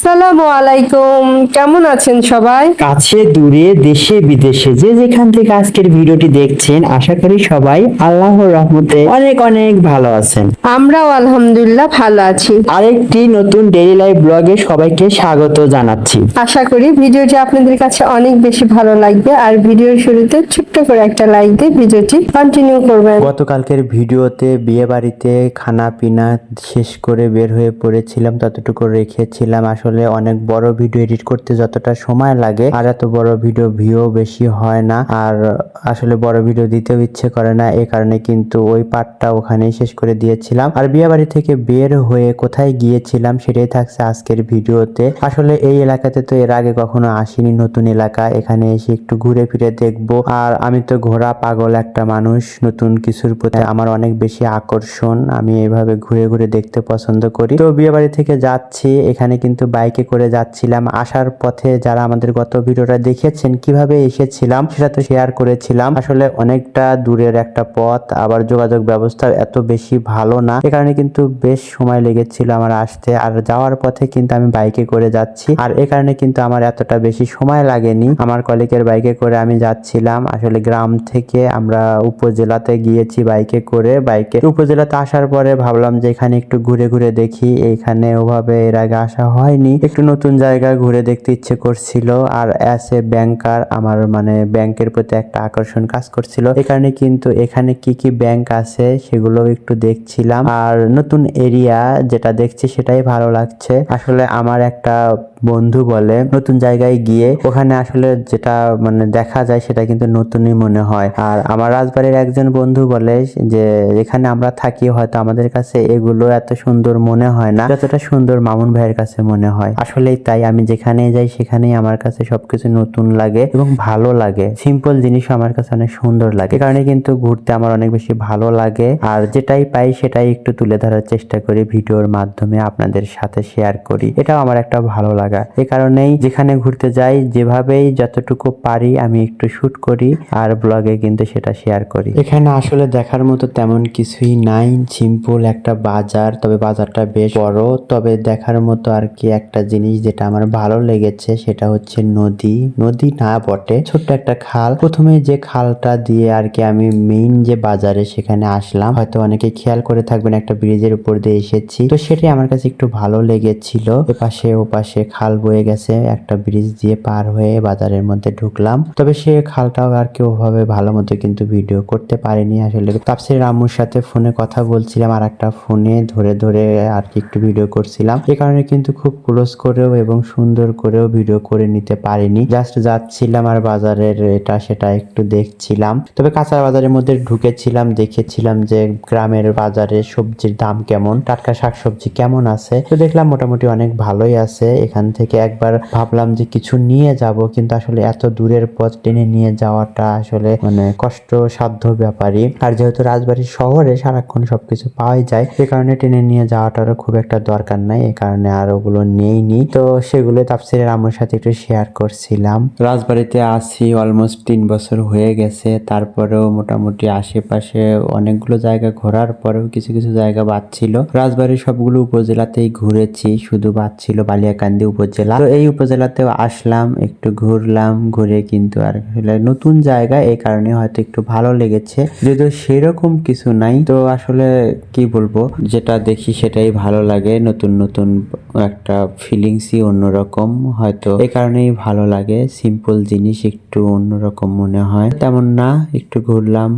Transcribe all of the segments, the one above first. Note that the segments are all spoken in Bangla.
আসসালামু আলাইকুম। কেমন আছেন সবাই? কাছে দূরে দেশে বিদেশে যে যেখান থেকে আজকের ভিডিওটি দেখছেন আশা করি সবাই আল্লাহর রহমতে অনেক অনেক ভালো আছেন। আমরাও আলহামদুলিল্লাহ ভালো আছি। আরেকটি নতুন ডেইলি লাইফ ব্লগে সবাইকে স্বাগত জানাচ্ছি। আশা করি ভিডিওটি আপনাদের কাছে অনেক বেশি ভালো লাগবে আর ভিডিওর শুরুতে ছোট্ট করে একটা লাইক দিয়ে ভিডিওটি কন্টিনিউ করবেন। গতকালকের ভিডিওতে বিয়ে বাড়িতে খানা পিনা শেষ করে বের হয়ে পড়েছিলাম ততটুকু রেখেছিলাম। আসলে অনেক বড় ভিডিও এডিট করতে যতটা সময় লাগে, আর এত বড় ভিডিও ভিউ বেশি হয় না। আর আসলে বড় ভিডিও দিতেও ইচ্ছে করে না এই কারণে কিন্তু ওই পার্টটা ওখানেই শেষ করে দিয়েছিলাম। আর বিয়ে বাড়ি থেকে বের হয়ে কোথায় গিয়েছিলাম সেটাই থাকছে আজকের ভিডিওতে। আসলে এই এলাকাতে তো এর আগে কখনো আসিনি নতুন এলাকা, এখানে এসে একটু ঘুরে ফিরে দেখব। আর আমি তো ঘোরা পাগল একটা মানুষ, নতুন কিছুর প্রতি আমার অনেক বেশি আকর্ষণ, আমি এইভাবে ঘুরে ঘুরে দেখতে পছন্দ করি। তো বিয়ে বাড়ি থেকে যাচ্ছি, এখানে কিন্তু বাইকে করে যাচ্ছিলাম। আসার পথে যারা আমাদের গত ভিডিওটা দেখেছেন, কীভাবে এসেছিলাম সেটা তো শেয়ার করেছিলাম। আসলে অনেকটা দূরের একটা পথ, আবার যোগাযোগ ব্যবস্থা এত বেশি ভালো না। এ কারণে কিন্তু বেশ সময় লেগেছিল আমার আসতে। আর যাওয়ার পথে কিন্তু আমি বাইকে করে যাচ্ছি। আর এ কারণে কিন্তু আমার এতটা বেশি সময় লাগেনি। আমার কলিগের বাইকে করে আমি যাচ্ছিলাম। আসলে গ্রাম থেকে আমরা উপজেলাতে গিয়েছি বাইকে করে। বাইকে উপজেলাতে আসার পরে ভাবলাম যে এখানে একটু ঘুরে ঘুরে দেখি। এখানে ওভাবে এর আগে আসা হয়নি। একটু নতুন জায়গা ঘুরে দেখতে ইচ্ছে করছিল, আর এস এ ব্যাংকার আমার মানে ব্যাংকের প্রতি একটা আকর্ষণ কাজ করছিল। এখানে কারণে কিন্তু এখানে কি কি ব্যাংক আছে সেগুলো একটু দেখছিলাম। আর নতুন এরিয়া যেটা দেখছি সেটাই ভালো লাগছে। আসলে আমার একটা বন্ধু বলে, নতুন জায়গায় গিয়ে ওখানে আসলে যেটা মানে দেখা যায় সেটা কিন্তু নতুনই মনে হয়। আর আমার রাজবাড়ির একজন বন্ধু বলে যে, এখানে আমরা থাকি, হয়তো আমাদের কাছে এগুলো এত সুন্দর মনে হয় না। যতটা সুন্দর মামুন ভাইয়ের কাছে মনে হয়। আসলেই তাই, আমি যেখানে যাই সেখানেই আমার কাছে সবকিছু নতুন লাগে এবং ভালো লাগে। সিম্পল জিনিসও আমার কাছে অনেক সুন্দর লাগে। কারণে কিন্তু ঘুরতে আমার অনেক বেশি ভালো লাগে। আর যেটাই পাই সেটাই একটু তুলে ধরার চেষ্টা করি ভিডিওর মাধ্যমে আপনাদের সাথে শেয়ার করি। এটাও আমার একটা ভালো লাগা। এ কারণেই যেখানে ঘুরতে যাই, যেভাবেই যতটুকু পারি আমি একটু শুট করি আর ব্লগে কিন্তু সেটা শেয়ার করি। এখানে আসলে দেখার মতো তেমন কিছুই নাই। সিম্পল একটা বাজার, তবে বাজারটা বেশ বড়। তবে দেখার মতো আর কি একটা জিনিস যেটা আমার ভালো লেগেছে, সেটা হচ্ছে নদী। নদী না বটে, ছোট্ট একটা খাল। প্রথমে যে খালটা দিয়ে আর কি আমি মেইন যে বাজারে সেখানে আসলাম, হয়তো অনেকে খেয়াল করে থাকবেন, একটা ব্রিজের উপর দিয়ে এসেছি। তো সেটাই আমার কাছে একটু ভালো লেগেছিল। এপাশে ওপাশে খাল বয়ে গেছে, একটা ব্রিজ দিয়ে পার হয়ে বাজারের মধ্যে ঢুকলাম। তবে সে খালটাও আর কি ওভাবে ভালো মতো কিন্তু ভিডিও করতে পারেনি। আসলে তাপসির আম্মুর সাথে ফোনে কথা বলছিলাম আর একটা ফোনে ধরে ধরে আর কি একটু ভিডিও করছিলাম। এ কারণে কিন্তু খুব ক্লোজ করেও এবং সুন্দর করেও ভিডিও করে নিতে পারিনি। জাস্ট যাচ্ছিলাম আর বাজারের এটা সেটা একটু দেখছিলাম। তবে কাঁচা বাজারের মধ্যে ঢুকেছিলাম, দেখেছিলাম যে গ্রামের বাজারে সবজির দাম কেমন, টাটকা শাকসবজি কেমন আছে। তো দেখলাম মোটামুটি অনেক ভালোই আছে। এখান থেকে একবার ভাবলাম যে কিছু নিয়ে যাব, কিন্তু আসলে এত দূরের পথ টেনে নিয়ে যাওয়াটা আসলে মানে কষ্ট সাধ্য ব্যাপারই। আর যেহেতু রাজবাড়ি শহরে সারাক্ষণ সবকিছু পাওয়াই যায়, সে কারণে টেনে নিয়ে যাওয়াটারও খুব একটা দরকার নাই এই কারণে আর ওগুলো নেইনি। তো সেগুলো তাপসিরের আমার সাথে একটু শেয়ার করছিলাম। রাজবাড়িতে আসি অলমোস্ট তিন বছর হয়ে গেছে, তারপরেও মোটামুটি আশেপাশে অনেকগুলো জায়গা ঘোরার পরেও কিছু কিছু জায়গা বাদ ছিল। রাজবাড়ির সবগুলো উপজেলাতেই ঘুরেছি, শুধু বাদ ছিল বালিয়াকান্দি উপজেলা। তো এই উপজেলাতেও আসলাম, একটু ঘুরলাম, ঘুরে কিন্তু আর নতুন জায়গা, এই কারণে হয়তো একটু ভালো লেগেছে। যদিও সেরকম কিছু নাই, তো আসলে কি বলব, যেটা দেখি সেটাই ভালো লাগে, নতুন নতুন একটা ফিলিংসই অন্যরকম, হয়তো এই কারণেই ভালো লাগে সিম্পল জিনিস একটু অন্যরকম মনে হয়। তেমন না, একটু ঘুরলাম,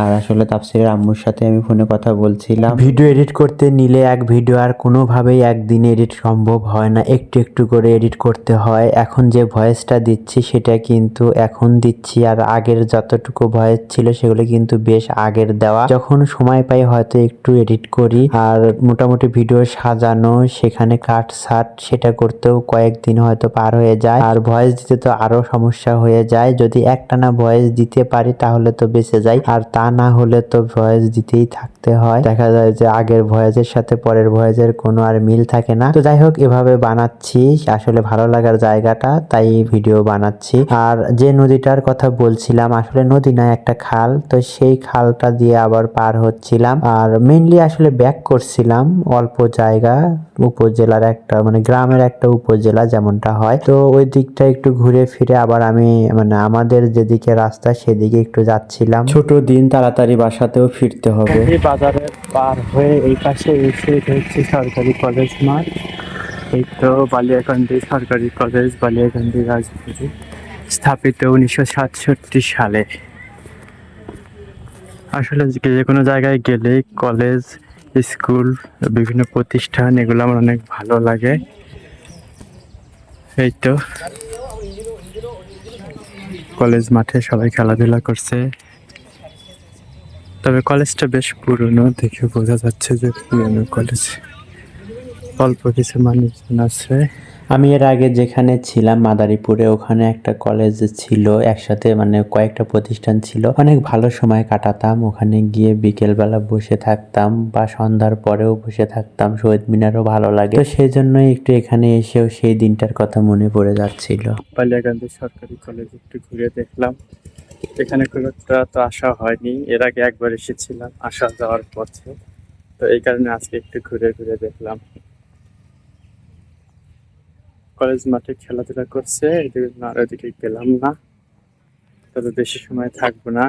আর আসলে তাপসিরের আম্মুর সাথে আমি ফোনে কথা বলছিলাম। ভিডিও এডিট করতে নিলে এক ভিডিও আর কোনোভাবেই একদিনে এডিট সম্ভব হয় না, একটু একটু করে এডিট করতে হয়। এখন যে ভয়েসটা দিচ্ছি সেটা কিন্তু এখন দিচ্ছি আর আগের যতটুকু ভয়েস ছিল সেগুলো কিন্তু বেশ আগের দেওয়া। যখন সময় পাই হয়তো একটু এডিট করি আর মোটামুটি ভিডিও সাজানো, সেখানে কাট, সাট, সেটা করতেও কয়েকদিন হয়তো পার হয়ে যায়। আর ভয়েস দিতে তো আরও সমস্যা হয়ে যায়। যদি একটানা ভয়েস দিতে পারি তাহলে তো বেঁচে যায়। আর তা না হলে তো ভয়েস দিতেই থাকতে হয়। দেখা যায় যে আগের ভয়েসের সাথে পরের ভয়েসের কোনো আর মিল থাকে না। তো যাই হোক, এভাবে বানাচ্ছি। আসলে ভালো লাগার জায়গাটা তাই ভিডিও বানাচ্ছি। আর যে নদীটার কথা বলছিলাম আসলে নদী না একটা খাল। তো সেই খালটা দিয়ে আবার পার হচ্ছিলাম। আর মেইনলি আসলে ব্যাক করছিলাম অল্প জায়গা উপজেলার একটা মানে গ্রামের একটা উপজেলা যেমনটা হয়। তো ওই দিকটা একটু ঘুরে ফিরে আবার আমি মানে আমাদের যেদিকে রাস্তা সেদিকে একটু যাচ্ছিলাম। ছোট দিন তাড়াতাড়ি বাসাতেও ফিরতে হবে। বাজারে পার হয়ে এই পাশে এসে এটা হচ্ছে সরকারি কলেজ মাঠ। এই তো বালিয়াকান্দি সরকারি কলেজ, বালিয়াকান্দি রাজবাড়ি স্থাপিত উনিশশো সাতষট্টি সালে। আসলে যে কোনো জায়গায় গেলে কলেজ, স্কুল, বিভিন্ন প্রতিষ্ঠান, এগুলো আমার অনেক ভালো লাগে। এই তো। কলেজ মাঠে সবাই খেলাধুলা করছে। তবে কলেজটা বেশ পুরনো, দেখে বোঝা যাচ্ছে যে পুরনো কলেজ। অল্প কিছু মানুষজন আছে। আমি এর আগে যেখানে ছিলাম মাদারীপুরে ওখানে একটা কলেজ ছিল একসাথে মানে কয়েকটা প্রতিষ্ঠান ছিল। অনেক ভালো সময় কাটাতাম ওখানে গিয়ে বিকেলবেলা বসে থাকতাম বা সন্ধ্যার পরেও বসে থাকতাম শহীদ মিনারও ভালো লাগে। তো সেই জন্যই একটু এখানে এসেও সেই দিনটার কথা মনে পড়ে যাচ্ছিল। বালিয়াকান্দি সরকারি কলেজ একটু ঘুরে দেখলাম। এখানে খুব একটা তো আসা হয়নি। এর আগে একবার এসেছিলাম আসা যাওয়ার পথে। তো এই কারণে আজকে একটু ঘুরে ঘুরে দেখলাম। কলেজ মাঠে খেলাধুলা করছে এদিকে আর ওইদিকে গেলাম না। তবে বেশি সময় থাকব না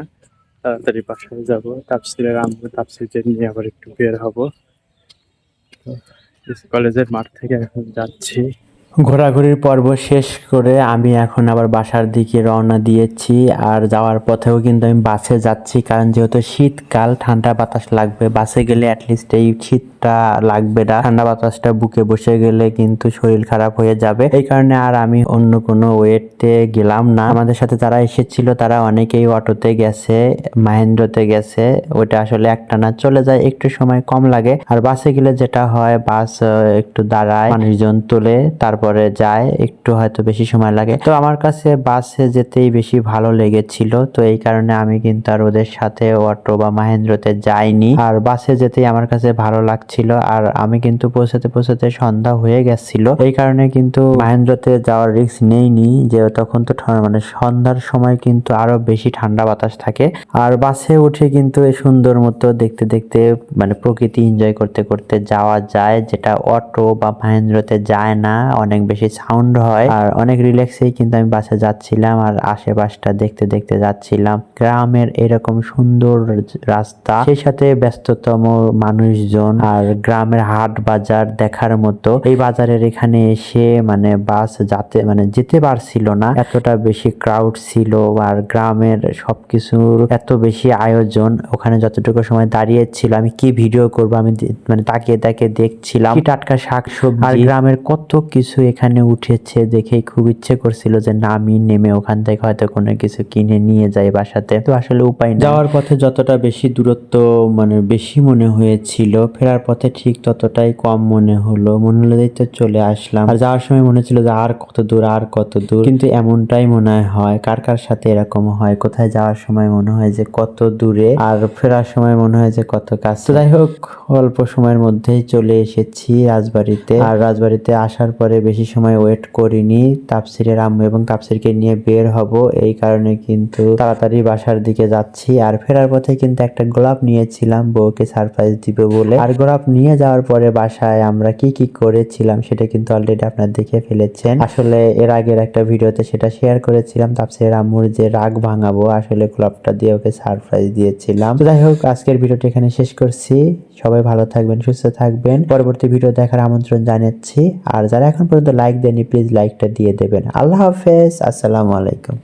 তাড়াতাড়ি বাসায় যাব। তাপসিলের আমরা তাপসিলকে নিয়ে আবার একটু বের হব। কলেজের মাঠ থেকে এখন যাচ্ছি। ঘোরাঘুরির পর্ব শেষ করে আমি এখন আবার বাসার দিকে রওনা দিয়েছি। আর যাওয়ার পথেও কিন্তু আমি বাসে যাচ্ছি, কারণ যেহেতু শীতকাল, ঠান্ডা বাতাস লাগবে। বাসে গেলে অ্যাটলিস্ট এই শীতটা লাগবে না। ঠান্ডা বাতাসটা বুকে বসে গেলে কিন্তু শরীর খারাপ হয়ে যাবে। এই কারণে আর আমি অন্য কোনো ওয়েটে গেলাম না। আমাদের সাথে যারা এসেছিল, তারা অনেকেই অটোতে গেছে, মাহেন্দ্রতে গেছে। ওটা আসলে একটা না, চলে যায়, একটু সময় কম লাগে। আর বাসে গেলে যেটা হয়, বাস একটু দাঁড়ায়, মানুষজন তোলে, তারপরে যায়, একটু হয়তো বেশি সময় লাগে। তো আমার কাছে বাসে যেতেই বেশি ভালো লেগেছিল। তো এই কারণে আমি কিন্তু আর ওদের সাথে অটো বা মাহেন্দ্রতে যাইনি। আর বাসে যেতেই আমার কাছে ভালো লাগছিল। আর আমি কিন্তু পৌঁছাতে পৌঁছাতে সন্ধ্যা হয়ে গেছিল। এই কারণে কিন্তু মাহেন্দ্রতে যাওয়ার রিস্ক নেইনি। যে তখন তো মানে সন্ধ্যার সময় কিন্তু আরও বেশি ঠান্ডা বাতাস থাকে। আর বাসে উঠে কিন্তু সুন্দর মতো দেখতে দেখতে মানে প্রকৃতি এনজয় করতে করতে যাওয়া যায়। যেটা অটো বা মাহেন্দ্রতে যায় না। অনেক বেশি সাউন্ড হয়। আর অনেক রিল্যাক্সেই কিন্তু আমি বাসে যাচ্ছিলাম আর আশেপাশটা দেখতে দেখতে যাচ্ছিলাম। গ্রামের এরকম সুন্দর রাস্তা, সেই সাথে ব্যস্ততম মানুষজন আর গ্রামের হাট বাজার দেখার মতো। এই বাজারের এখানে এসে মানে বাস যাতে মানে যেতে পারছিল না। এতটা বেশি ক্রাউড ছিল আর গ্রামের সবকিছুর এত বেশি আয়োজন। ওখানে যতটুকু সময় দাঁড়িয়ে ছিল আমি কি ভিডিও করব, আমি মানে তাকিয়ে তাকিয়ে দেখছিলাম। টাটকা শাক সবজি আর গ্রামের কত কিছু এখানে উঠেছে দেখেই খুব ইচ্ছে করছিল যে নামি নেমে ওখান থেকে হয়তো কোনো কিছু কিনে নিয়ে যাই বাসাতে। তো আসলে উপায় নেই। যাওয়ার পথে যতটা বেশি দূরত্ব মানে বেশি মনে হয়েছিল, ফেরার পথে ঠিক ততটাই কম মনে হলো। মনে হলো তো চলে আসলাম। আর যাওয়ার সময় মনে ছিল যে আর কত দূর, আর কত দূর। কিন্তু এমনটাই মনে হয়, কার কার সাথে এরকম হয়, কোথায় যাওয়ার সময় মনে হয় যে কত দূরে, আর ফেরার সময় মনে হয় যে কত কাছে। যাই হোক, অল্প সময়ের মধ্যেই চলে এসেছি রাজবাড়িতে। আর রাজবাড়িতে আসার পরে বেশি সময় ওয়েট করিনি। তাপসিরের আম্মু এবং তাপসিরকে নিয়ে বের হব। এই কারণে কিন্তু তাড়াতাড়ি বাসার দিকে যাচ্ছি। আর ফেরার পথে কিন্তু একটা গোলাপ নিয়েছিলাম, বউকে সারপ্রাইজ দিবে বলে। আর গোলাপ নিয়ে যাওয়ার পরে বাসায় আমরা কি কি করেছিলাম সেটা কিন্তু অলরেডি আপনারা দেখে ফেলেছেন। আসলে এর আগের একটা ভিডিওতে সেটা শেয়ার করেছিলাম। তাপসিরের আম্মুর যে রাগ ভাঙাবো, আসলে গোলাপটা দিয়ে ওকে সারপ্রাইজ দিয়েছিলাম। তো যাই হোক, আজকের ভিডিওটি এখানে শেষ করছি। সবাই ভালো থাকবেন, সুস্থ থাকবেন। পরবর্তী ভিডিও দেখার আমন্ত্রণ জানাচ্ছি। আর যারা এখন পর্যন্ত লাইক দেননি প্লিজ লাইকটা দিয়ে দেবেন। আল্লাহ হাফেজ আসসালামু আলাইকুম।